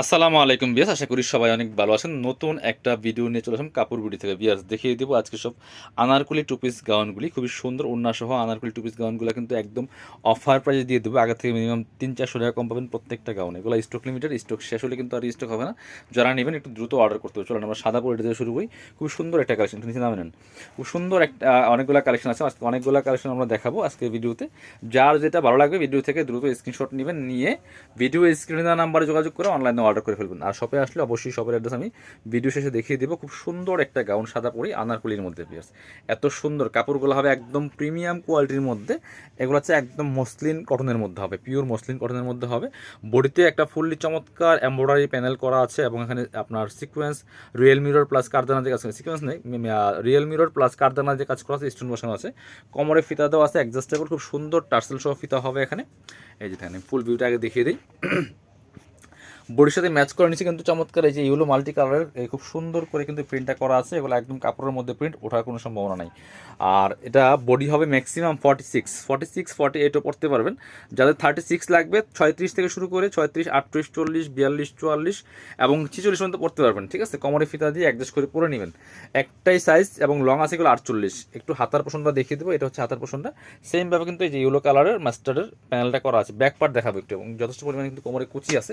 আসসালামু আলাইকুম বিয়াস আশা করি সবাই অনেক ভালো আছেন। নতুন একটা ভিডিও নিয়ে চলে আসলাম কাপড় গুড়ি থেকে। বিয়াস দেখিয়ে দেবো আজকে সব আনারকুলি টু পিস গাউনগুলি। খুবই সুন্দর উন্নাসহ আনারকুলি টু পিস গাউনগুলো কিন্তু একদম অফার প্রাইসে দিয়ে দেবো। আগে থেকে মিনিমাম তিন চারশো টাকা কম পাবেন প্রত্যেকটা গাউন। এগুলো স্টক লিমিটেড স্টক শেষ হলে কিন্তু আর স্টক হবে না। যারা নেবেন একটু দ্রুত অর্ডার করতে হবে। চলুন, আমরা সাদা পরে দিয়ে শুরু করি। খুব সুন্দর একটা কালেকশন নিচে নামে নেন। খুব সুন্দর একটা অনেকগুলো কালেকশন আছে। আজকে অনেকগুলো কালেকশন আমরা দেখাবো আজকে ভিডিওতে যার যেটা ভালো লাগবে ভিডিও থেকে দ্রুত স্ক্রিনশট নেবেন, নিয়ে ভিডিও স্ক্রিনে নাম্বারে যোগাযোগ করে অনলাইনে অর্ডার করে ফেলবেন। আর শপে আসলে অবশ্যই শপের অ্যাড্রেস আমি ভিডিও শেষে দেখিয়ে দেবো। খুব সুন্দর একটা গাউন, সাদা পরি, আনারকুলির মধ্যে পিয়ার্স এত সুন্দর। কাপড়গুলো হবে একদম প্রিমিয়াম কোয়ালিটির মধ্যে। এগুলো হচ্ছে একদম মসলিন কটনের মধ্যে হবে। পিওর মসলিন কটনের মধ্যে হবে। বডিতে একটা ফুললি চমৎকার এমব্রয়ডারি প্যানেল করা আছে এবং এখানে আপনার সিকোয়েন্স রিয়েল মিরর প্লাস কারদানা যে কাজ সিকোয়েন্স নেই রিয়েল মিরর প্লাস কারদানা যে কাজ করা আছে স্টোন বসানো আছে। কোমরে ফিতা দেওয়া আছে অ্যাডজাস্টেবল খুব সুন্দর, টার্সেল সহ ফিতা হবে এখানে। এই যে ফুল ভিউটা আগে দেখিয়ে দিই। বডির সাথে ম্যাচ করে নিচ্ছে, কিন্তু চমৎকার এই যে ইউলো মাল্টি কালারের খুব সুন্দর করে কিন্তু প্রিন্টটা করা আছে, এগুলো একদম কাপড়ের মধ্যে প্রিন্ট ওঠার কোনো সম্ভাবনা নাই। আর এটা বডি হবে maximum forty six forty six forty এইটও পড়তে পারবেন। যাদের থার্টি সিক্স লাগবে, ছয়ত্রিশ থেকে শুরু করে ছয়ত্রিশ, আটত্রিশ, চল্লিশ, বিয়াল্লিশ, চুয়াল্লিশ এবং ছিচল্লিশ পর্যন্ত পড়তে পারবেন, ঠিক আছে? কোমরে ফিতা দিয়ে অ্যাডজাস্ট করে পরে নেবেন। একটাই সাইজ এবং লং আছে এগুলো আটচল্লিশ। একটু হাতার পোষণটা দেখিয়ে দেবো, এটা হচ্ছে হাতার পোষণটা। সেমভাবে কিন্তু এই যে ইউলো কালারের মাস্টার্ডের প্যানেলটা করা আছে। ব্যাক পার্ট দেখাবো একটু, এবং যথেষ্ট পরিমাণে কিন্তু কোমরে কুচি আছে।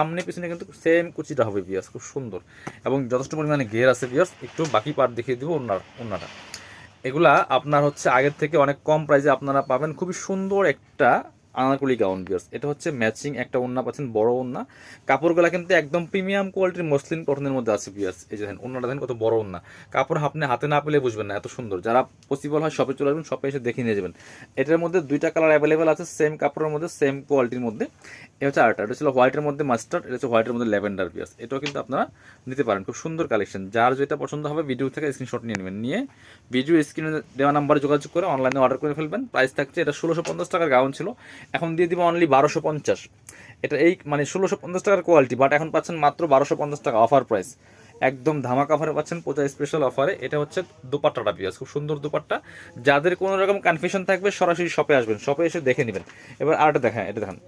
সামনে, পিছনে কিন্তু সেম কুচিটা হবে বিয়াস খুব সুন্দর। এবং যথেষ্ট পরিমাণে ঘের আছে বিয়াস একটু বাকি পার্ট দেখিয়ে দিব অন্যার ওনারা। এগুলা আপনার হচ্ছে আগের থেকে অনেক কম প্রাইসে আপনারা পাবেন। খুবই সুন্দর একটা আনারকুলি গাউন বিয়ার্স এটা হচ্ছে ম্যাচিং একটা ওন্না পাচ্ছেন বড় ওন্না কাপড়গুলো কিন্তু একদম প্রিমিয়াম কোয়ালিটির মসলিন কটনের মধ্যে আছে বিয়ার্স এই যে দেখেন ওন্নাটা দেখেন কত বড় ওন্না কাপড় আপনি হাতে না পেলে বুঝবেন না, এত সুন্দর। যারা পসিবল হয় শপে চলে আসবেন শপে এসে দেখে নিয়ে যাবেন। এটার মধ্যে দুইটা কালার অ্যাভেলেবেল আছে সেম কাপড়ের মধ্যে সেম কোয়ালিটির মধ্যে। এটা হচ্ছে আরেকটা, এটা ছিল হোয়াইটের মধ্যে মাস্টার্ড এটা হচ্ছে হোয়াইটের মধ্যে ল্যাভেন্ডার বিয়ার্স এটাও কিন্তু আপনারা নিতে পারেন, খুব সুন্দর কালেকশন যার যেটা পছন্দ হবে ভিডিও থেকে স্ক্রিনশট নিয়ে নেবেন। নিয়ে ভিডিও স্ক্রিনে দেওয়া নাম্বারে যোগাযোগ করে অনলাইনে অর্ডার করে ফেলবেন। প্রাইস থাকছে, এটা ষোলোশো পঞ্চাশ টাকার গাউন ছিল। এখন দিয়ে দিব অনলি বারোশো পঞ্চাশ। এটা এই মানে ষোলোশো পঞ্চাশ টাকার কোয়ালিটি বাট এখন পাচ্ছেন মাত্র বারোশো পঞ্চাশ টাকা অফার প্রাইস একদম ধামাকা অফারে পাচ্ছেন পূজা স্পেশাল অফারে এটা হচ্ছে দুপাট্টাটা পিয়াজ খুব সুন্দর দুপাট্টা। যাদের কোনো রকম কনফিউশন থাকবে, সরাসরি শপে আসবেন। শপে এসে দেখে নেবেন। এবার আরেকটা দেখেন এটা দেখেন।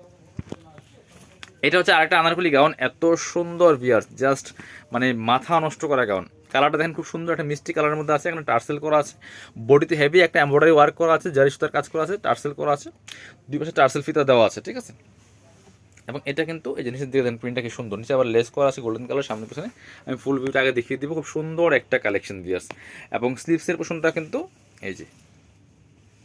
এটা হচ্ছে আরেকটা আনারকুলি গাউন এত সুন্দর বিয়ার্স জাস্ট মানে মাথা নষ্ট করা গাউন কালারটা দেখেন খুব সুন্দর একটা মিষ্টি কালারের মধ্যে আছে, এখানে টার্সেল করা আছে। বডিতে হেভি একটা এমব্রয়ডারি ওয়ার্ক করা আছে জারি সুতার কাজ করা আছে, টার্সেল করা আছে। দুই পাশে টার্সেল ফিতা দেওয়া আছে, ঠিক আছে? এবং এটা কিন্তু এই জিনিসের দিকে দেন প্রিন্টটা কি সুন্দর। নিচে আবার লেস করা আছে গোল্ডেন কালার সামনে পিছনে। আমি ফুল ভিউটা আগে দেখিয়ে দিব, খুব সুন্দর একটা কালেকশন দিয়ে আছে। এবং স্লিভসের পোষণটা কিন্তু এই যে,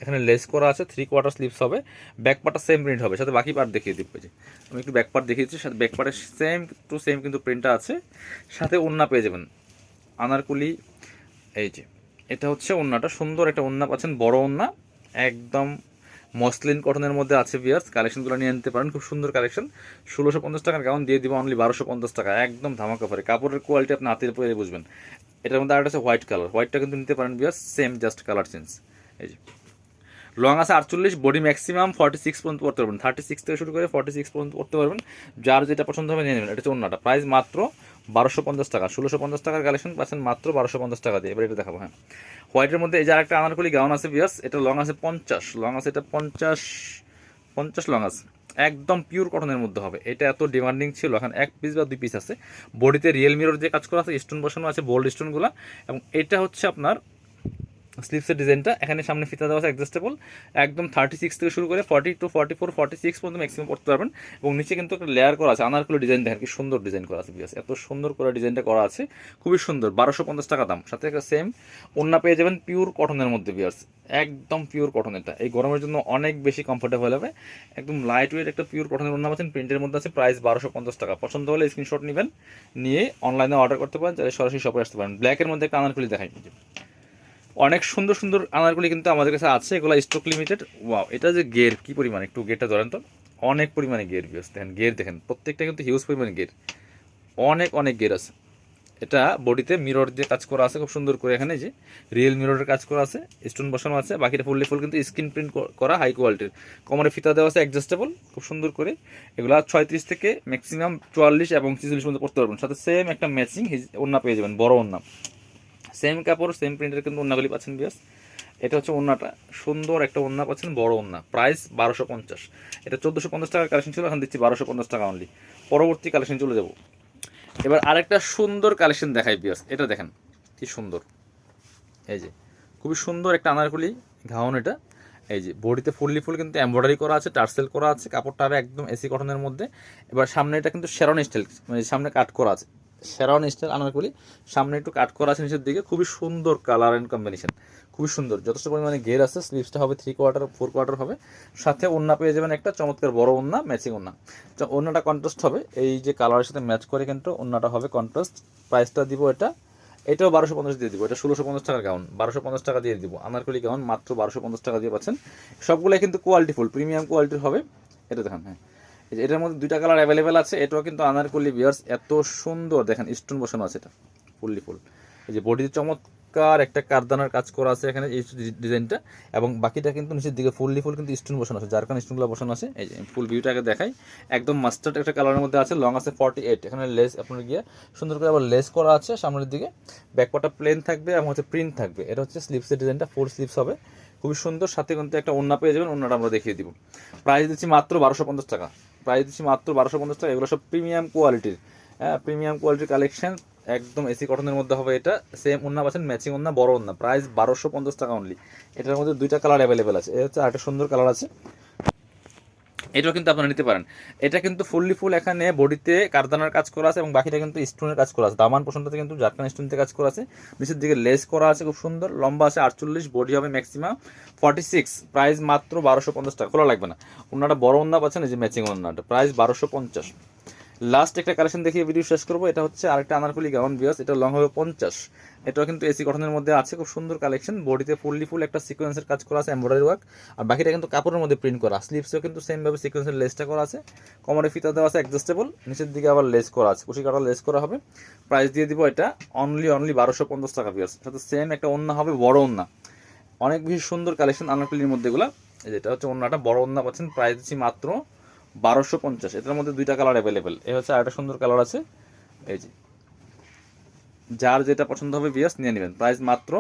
এখানে লেস করা আছে থ্রি কোয়ার্টার স্লিভস হবে ব্যাক পার্টটা সেম প্রিন্ট হবে। সাথে বাকি পার্ট দেখিয়ে দিব যে। আমি একটু ব্যাক পার্ট দেখিয়েছি, সাথে ব্যাক পার্টের সেম টু সেম কিন্তু প্রিন্টটা আছে। সাথে ওন্না পেয়ে যাবেন। আনারকুলি, এই যে, এটা হচ্ছে ওন্নাটা, সুন্দর একটা ওন্না পাচ্ছেন, বড় ওন্না, একদম মসলিন কটনের মধ্যে আছে বিয়ার্স কালেকশনগুলো নিয়ে নিতে পারেন, খুব সুন্দর কালেকশন। ষোলোশো পঞ্চাশ টাকার গাউন দিয়ে দিব অনলি বারোশো পঞ্চাশ টাকা, একদম ধামাকা পরে কাপড়ের কোয়ালিটি আপনি হাতের পরে বুঝবেন। এটার মধ্যে আরেকটা হোয়াইট কালার হোয়াইটটা কিন্তু নিতে পারেন বিয়ার্স সেম জাস্ট কালার চেঞ্জ এই যে। লং আছে আটচল্লিশ বডি ম্যাক্সিমাম ফর্টি সিক্স পর্যন্ত পড়তে পারবেন। থার্টি সিক্স থেকে শুরু করে ফর্টি সিক্স পর্যন্ত পড়তে পারবেন। যার যেটা পছন্দ হবে নিয়ে নেবেন, এটা হচ্ছে অন্যটা প্রাইস মাত্র বারোশো পঞ্চাশ টাকা, ষোলোশো পঞ্চাশ টাকার কালেকশন পাচ্ছেন মাত্র বারোশো পঞ্চাশ টাকা দিয়ে। এবার এটা দেখাবো হ্যাঁ। হোয়াইটের মধ্যে এই যে আরেকটা আনারকলি গাউন আছে বিয়াস এটা লং আছে পঞ্চাশ লং আছে এটা পঞ্চাশ পঞ্চাশ লং আছে। একদম পিওর কটনের মধ্যে হবে। এটা এত ডিমান্ডিং ছিল, এখন এক পিস বা দুই পিস আছে। বডিতে রিয়েল মিরর যে কাজ করা আছে স্টোন বসানো আছে বোল্ড স্টোনগুলো এবং এটা হচ্ছে আপনার স্লিভসের ডিজাইনটা এখানে সামনে ফিতা দেওয়া আছে অ্যাডজাস্টেবল একদম থার্টি সিক্স থেকে শুরু করে forty two forty four forty six পর্যন্ত ম্যাক্সিমাম পড়তে পারবেন। এবং নিচে কিন্তু একটা লেয়ার করা আছে। আনারগুলো ডিজাইন দেখেন কি সুন্দর ডিজাইন করা আছে বিয়াস এত সুন্দর করে ডিজাইনটা করা আছে। খুবই সুন্দর। বারোশো পঞ্চাশ টাকা দাম। সাথে একটা সেম ওন্না পেয়ে যাবেন পিওর কটনের মধ্যে বিয়ার্স একদম পিওর কটন এটা। এই গরমের জন্য অনেক বেশি কমফোর্টেবল হবে একদম লাইট ওয়েট একটা পিওর কটনের ওন্না পাচ্ছেন। প্রিন্টের মধ্যে আছে প্রাইস বারোশো পঞ্চাশ টাকা। পছন্দ হলে স্ক্রিনশট নেবেন। নিয়ে অনলাইনে অর্ডার করতে পারেন। যাতে সরাসরি শপে আসতে পারেন। ব্ল্যাকের মধ্যে একটা আনারকুলি দেখাই। অনেক সুন্দর সুন্দর আনারগুলি কিন্তু আমাদের কাছে আছে, এগুলো স্টক লিমিটেড ওয়াও এটা যে গের, কি পরিমাণ? একটু গেরটা ধরেন তো। অনেক পরিমাণে গের বিয়স দেখেন, গের দেখেন, প্রত্যেকটা কিন্তু হিউজ পরিমাণে গের। অনেক অনেক গের আছে। এটা বডিতে মিরর দিয়ে কাজ করা আছে, খুব সুন্দর করে এখানে যে রিয়েল মিররের কাজ করা আছে স্টোন বসানো আছে, বাকিটা ফুললি ফুল কিন্তু স্ক্রিন প্রিন্ট করা হাই কোয়ালিটির কমরে ফিতা দেওয়া আছে অ্যাডজাস্টেবল খুব সুন্দর করে। এগুলো ছয়ত্রিশ থেকে ম্যাক্সিমাম চুয়াল্লিশ এবং ছিচল্লিশ পর্যন্ত পড়তে পারবেন। সাথে সেম একটা ম্যাচিং ওন্না পেয়ে যাবেন, বড় ওন্না সেম কাপড়, সেম প্রিন্টের কিন্তু অন্যগুলি পাচ্ছেন বিয়াস এটা হচ্ছে ওন্নাটা সুন্দর একটা ওন্না পাচ্ছেন, বড় ওন্না প্রাইস বারোশো পঞ্চাশ। এটা চোদ্দোশো পঞ্চাশ টাকার কালেকশন ছিল, এখন দিচ্ছি বারোশো পঞ্চাশ টাকা অনলি পরবর্তী কালেকশন চলে যাব। এবার আরেকটা সুন্দর কালেকশন দেখাই বিয়াস এটা দেখেন, কি সুন্দর। এই যে, খুবই সুন্দর একটা আনারকুলি ঘাউন এটা। এই যে, বডিতে ফুললি ফুল কিন্তু এমব্রয়ডারি করা আছে, টার্সেল করা আছে, কাপড়টা একদম এসি কটনের মধ্যে। এবার সামনে এটা কিন্তু শেরন স্টাইল মানে সামনে কাট করা আছে। শেরন স্টাইল আনারকুলি সামনে একটু কাট করা আছে নিচের দিকে। খুবই সুন্দর কালার অ্যান্ড কম্বিনেশন খুবই সুন্দর। যথেষ্ট পরিমাণে গের আছে স্লিভসটা হবে থ্রি কোয়ার্টার ফোর কোয়ার্টার হবে। সাথে ওন্না পেয়ে যাবেন একটা চমৎকার বড় ওন্না ম্যাচিং ওন্না তো ওন্নাটা কন্ট্রাস্ট হবে। এই যে কালারের সাথে ম্যাচ করে কিন্তু ওন্নাটা হবে কন্ট্রাস্ট প্রাইসটা দিব এটা। এটাও বারোশো পঞ্চাশ দিয়ে দিব। এটা ষোলোশো পঞ্চাশ টাকার গাউন বারোশো পঞ্চাশ টাকা দিয়ে দিব। আনারকলি গাউন মাত্র বারোশো পঞ্চাশ টাকা দিয়ে পাচ্ছেন। সবগুলাই কিন্তু কোয়ালিটি ফুল প্রিমিয়াম কোয়ালিটির হবে। এটা দেখেন হ্যাঁ। এটার মধ্যে দুইটা কালার অ্যাভেলেবেল আছে। এটাও কিন্তু আনারকলি বিয়ার্স এত সুন্দর। দেখেন স্টোন বসানো আছে এটা, ফুললি ফুল। এই যে বডিতে চমৎকার একটা কারদানার কাজ করা আছে এখানে, এই ডিজাইনটা এবং বাকিটা কিন্তু নিচের দিকে ফুললি ফুল কিন্তু স্টোন বসানো আছে। যার কারণে স্টোনগুলো বসানো আছে। এই যে ফুল ভিউটাকে দেখাই। একদম মাস্টার্ড একটা কালারের মধ্যে আছে। লং আছে ফর্টি এইট এখানে লেস আপনার গিয়ে সুন্দর করে আবার লেস করা আছে সামনের দিকে। ব্যাকপাটা প্লেন থাকবে এবং হচ্ছে প্রিন্ট থাকবে। এটা হচ্ছে স্লিপসের ডিজাইনটা ফুল স্লিপস হবে। খুবই সুন্দর, সাথে কিন্তু একটা ওন্না পেয়ে যাবেন। ওন্নাটা আমরা দেখিয়ে দিব। প্রাইস দিচ্ছি মাত্র বারোশো পঞ্চাশ টাকা। প্রাইস দিচ্ছি মাত্র বারোশো পঞ্চাশ টাকা। এগুলো সব প্রিমিয়াম কোয়ালিটির হ্যাঁ প্রিমিয়াম কোয়ালিটির কালেকশন একদম এসি কটনের মধ্যে হবে এটা। সেম ওনা পাচ্ছেন ম্যাচিং ওনা বড় ওনা প্রাইস বারোশো পঞ্চাশ টাকা অনলি এটার মধ্যে দুইটা কালার অ্যাভেলেবেল আছে। এটা হচ্ছে আরেকটা সুন্দর কালার আছে। এটাও কিন্তু আপনারা নিতে পারেন। এটা কিন্তু ফুললি ফুল এখানে বডিতে কারদানার কাজ করা আছে এবং বাকিটা কিন্তু স্টোনের কাজ করা আছে। দামান পোষণটাতে কিন্তু জারকান স্টোনতে কাজ করা আছে। নিচের দিকে লেস করা আছে খুব সুন্দর। লম্বা আছে আটচল্লিশ বডি হবে ম্যাক্সিমাম ফর্টি সিক্স প্রাইস মাত্র বারোশো পঞ্চাশ টাকা। খোলা লাগবে না। ওনাটা বড় ওন্না পাচ্ছেন, এই যে ম্যাচিং ওনারটা প্রাইস বারোশো পঞ্চাশ। লাস্ট একটা কালেকশন দেখিয়ে ভিডিও শেষ করব, এটা হচ্ছে আরেকটা আনারকুলি গাউন বিয়াস এটা লং হবে পঞ্চাশ। এটাও কিন্তু এসি গঠনের মধ্যে আছে, খুব সুন্দর কালেকশন বডিতে ফুললি ফুল একটা সিকোয়েন্সের কাজ করা আছে এমব্রয়ডারি ওয়ার্ক আর বাকিটা কিন্তু কাপড়ের মধ্যে প্রিন্ট করা স্লিপসেও কিন্তু সেমভাবে সিকোয়েন্সের লেসটা করা আছে, কোমরে ফিতা দেওয়া আছে অ্যাডজাস্টেবল নিচের দিকে আবার লেস করা আছে, কুশি কাটা লেস করা হবে। প্রাইস দিয়ে দিব এটা অনলি অনলি বারোশো পঞ্চাশ টাকা বিয়াস সাথে সেম একটা অন্য হবে, বড় অন্য অনেক বেশি সুন্দর কালেকশন আনারকুলির মধ্যে এগুলা। যেটা হচ্ছে অন্যটা বড় অন্য পাচ্ছেন প্রাইস দিচ্ছি মাত্র বারোশো পঞ্চাশ। এটার মধ্যে দুইটা কালার অ্যাভেলেবেল এ হচ্ছে আরেকটা সুন্দর কালার আছে। এই যে। যার যেটা পছন্দ হবে বিয়াস নিয়ে নেবেন। প্রাইস মাত্র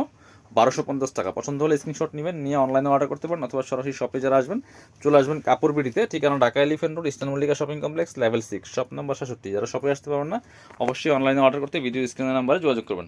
বারোশো পঞ্চাশ টাকা। পছন্দ হলে স্ক্রিনশট নেবেন, নিয়ে অনলাইনে অর্ডার করতে পারেন অথবা সরাসরি শপে যারা আসবেন, চলে আসবেন কাপড় বিড়িতে ঠিকানা Dhaka Elephant Road Eastern Mallika shopping complex level six shop number সাতষট্টি যারা শপে আসতে পারবেন না, অবশ্যই অনলাইনে অর্ডার করতে ভিডিও স্ক্রিনের নাম্বারে যোগাযোগ করবেন।